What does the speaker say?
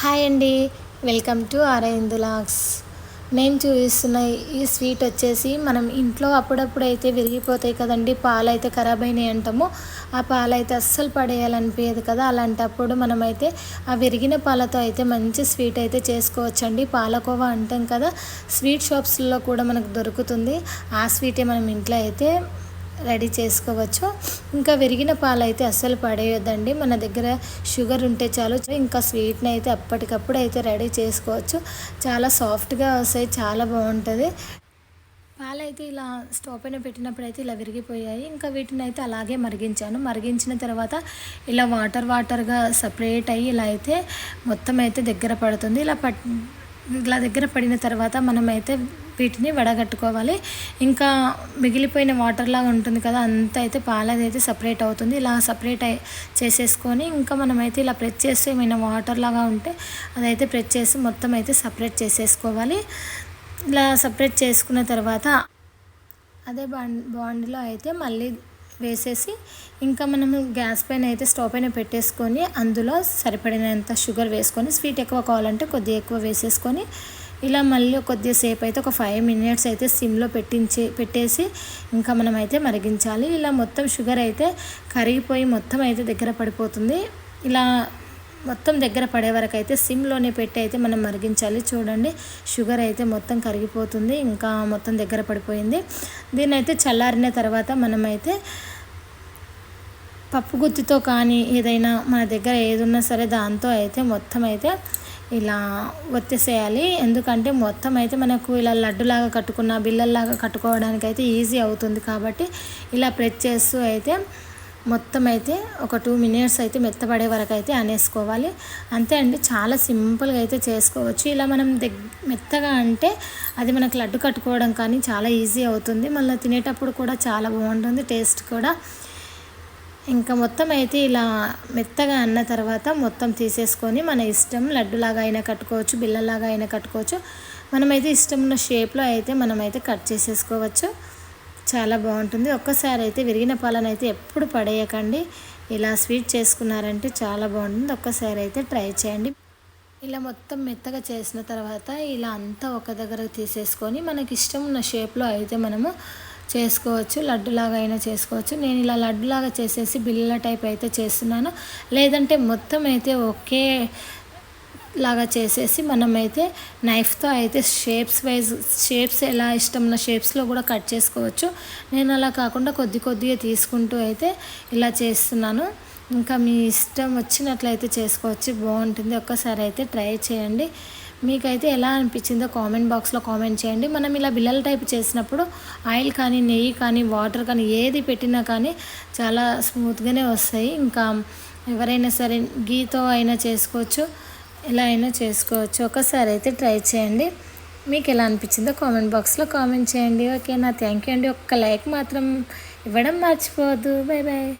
Hi అండి. Welcome to logs నేను చూపిస్తున్న ఈ స్వీట్ వచ్చేసి మనం ఇంట్లో అప్పుడప్పుడు అయితే విరిగిపోతాయి కదండి. పాలు అయితే ఖరాబ్ అయినాయి అంటాము. ఆ పాలు అయితే అస్సలు పడేయాలనిపించదు కదా. అలాంటప్పుడు మనమైతే ఆ విరిగిన పాలతో అయితే మంచి స్వీట్ అయితే చేసుకోవచ్చండి. పాలకోవా అంటాం కదా. స్వీట్ షాప్స్లో కూడా మనకు దొరుకుతుంది. ఆ స్వీటే మనం ఇంట్లో అయితే రెడీ చేసుకోవచ్చు. ఇంకా విరిగిన పాలు అయితే అస్సలు పడేయొద్దండి. మన దగ్గర షుగర్ ఉంటే చాలు. ఇంకా స్వీట్ని అయితే అప్పటికప్పుడు అయితే రెడీ చేసుకోవచ్చు. చాలా సాఫ్ట్గా వస్తాయి. చాలా బాగుంటుంది. పాలు అయితే ఇలా స్టవ్ పైన పెట్టినప్పుడు అయితే ఇలా విరిగిపోయాయి. ఇంకా వీటిని అయితే అలాగే మరిగించాను. మరిగించిన తర్వాత ఇలా వాటర్ వాటర్గా సపరేట్ అయ్యి ఇలా అయితే మొత్తం అయితే దగ్గర పడుతుంది. ఇలా పట్ ఇలా దగ్గర పడిన తర్వాత మనమైతే వీటిని వడగట్టుకోవాలి. ఇంకా మిగిలిపోయిన వాటర్ లాగా ఉంటుంది కదా అంత అయితే పాలది అయితే సపరేట్ అవుతుంది. ఇలా సపరేట్ చేసేసుకొని ఇంకా మనమైతే ఇలా ప్రెస్ చేస్తే ఏమైనా వాటర్ లాగా ఉంటే అదైతే ప్రెస్ చేసి మొత్తం అయితే సపరేట్ చేసేసుకోవాలి. ఇలా సపరేట్ చేసుకున్న తర్వాత అదే బాండ్ బాండ్లో అయితే మళ్ళీ వేసేసి ఇంకా మనము గ్యాస్ పైన అయితే స్టవ్ పైన పెట్టేసుకొని అందులో సరిపడినంత షుగర్ వేసుకొని స్వీట్ ఎక్కువ కావాలంటే కొద్దిగా ఎక్కువ వేసేసుకొని ఇలా మళ్ళీ కొద్దిసేపు అయితే ఒక ఫైవ్ మినిట్స్ అయితే సిమ్లో పెట్టించి పెట్టేసి ఇంకా మనం అయితే మరిగించాలి. ఇలా మొత్తం షుగర్ అయితే కరిగిపోయి మొత్తం అయితే దగ్గర పడిపోతుంది. ఇలా మొత్తం దగ్గర పడే వరకు అయితే సిమ్లోనే పెట్టి అయితే మనం మరిగించాలి. చూడండి షుగర్ అయితే మొత్తం కరిగిపోతుంది. ఇంకా మొత్తం దగ్గర పడిపోయింది. దీన్ని అయితే చల్లారిన తర్వాత మనమైతే పప్పు గుత్తితో కానీ ఏదైనా మన దగ్గర ఏదున్నా సరే దాంతో అయితే మొత్తం అయితే ఇలా ఒత్తేసేయాలి ఎందుకంటే మొత్తం అయితే మనకు ఇలా లడ్డులాగా కట్టుకున్న బిల్లల్లాగా కట్టుకోవడానికి అయితే ఈజీ అవుతుంది కాబట్టి ఇలా ప్రెస్ చేస్తూ అయితే మొత్తం అయితే ఒక టూ మినిట్స్ అయితే మెత్తపడే వరకు అయితే అనేసుకోవాలి. అంతే అండి చాలా సింపుల్గా అయితే చేసుకోవచ్చు. ఇలా మనం దగ్ మెత్తగా అంటే అది మనకు లడ్డు కట్టుకోవడం కానీ చాలా ఈజీ అవుతుంది. మళ్ళీ తినేటప్పుడు కూడా చాలా బాగుంటుంది టేస్ట్ కూడా. ఇంకా మొత్తం అయితే ఇలా మెత్తగా అన్న తర్వాత మొత్తం తీసేసుకొని మన ఇష్టం లడ్డులాగా అయినా కట్టుకోవచ్చు బిల్లలాగా అయినా కట్టుకోవచ్చు. మనమైతే ఇష్టం ఉన్న షేప్లో అయితే మనమైతే కట్ చేసేసుకోవచ్చు. చాలా బాగుంటుంది. ఒక్కసారి అయితే విరిగిన పాలను అయితే ఎప్పుడు పడేయకండి. ఇలా స్వీట్ చేసుకున్నారంటే చాలా బాగుంటుంది. ఒక్కసారి అయితే ట్రై చేయండి. ఇలా మొత్తం మెత్తగా చేసిన తర్వాత ఇలా అంతా ఒక దగ్గర తీసేసుకొని మనకి ఇష్టం ఉన్న షేప్లో అయితే మనము చేసుకోవచ్చు లడ్డులాగా అయినా చేసుకోవచ్చు. నేను ఇలా లడ్డులాగా చేసేసి బిళ్ళ టైప్ అయితే చేస్తున్నాను. లేదంటే మొత్తం అయితే ఒకే లాగా చేసేసి మనమైతే నైఫ్తో అయితే షేప్స్ వైజ్ షేప్స్ ఎలా ఇష్టం ఉన్న షేప్స్లో కూడా కట్ చేసుకోవచ్చు. నేను అలా కాకుండా కొద్ది కొద్దిగా తీసుకుంటూ అయితే ఇలా చేస్తున్నాను. ఇంకా మీ ఇష్టం వచ్చినట్లయితే చేసుకోవచ్చు. బాగుంటుంది. ఒక్కసారి అయితే ట్రై చేయండి. మీకైతే ఎలా అనిపించిందో కామెంట్ బాక్స్లో కామెంట్ చేయండి. మనం ఇలా బిల్లల టైప్ చేసినప్పుడు ఆయిల్ కానీ నెయ్యి కానీ వాటర్ కానీ ఏది పెట్టినా కానీ చాలా స్మూత్గానే వస్తాయి. ఇంకా ఎవరైనా సరే గీతో అయినా చేసుకోవచ్చు ఎలా అయినా చేసుకోవచ్చు. ఒకసారి అయితే ట్రై చేయండి. మీకు ఎలా అనిపించిందో కామెంట్ బాక్స్లో కామెంట్ చేయండి. ఓకేనా? థ్యాంక్ యూ అండి. ఒక్క లైక్ మాత్రం ఇవ్వడం మర్చిపోవద్దు. Bye bye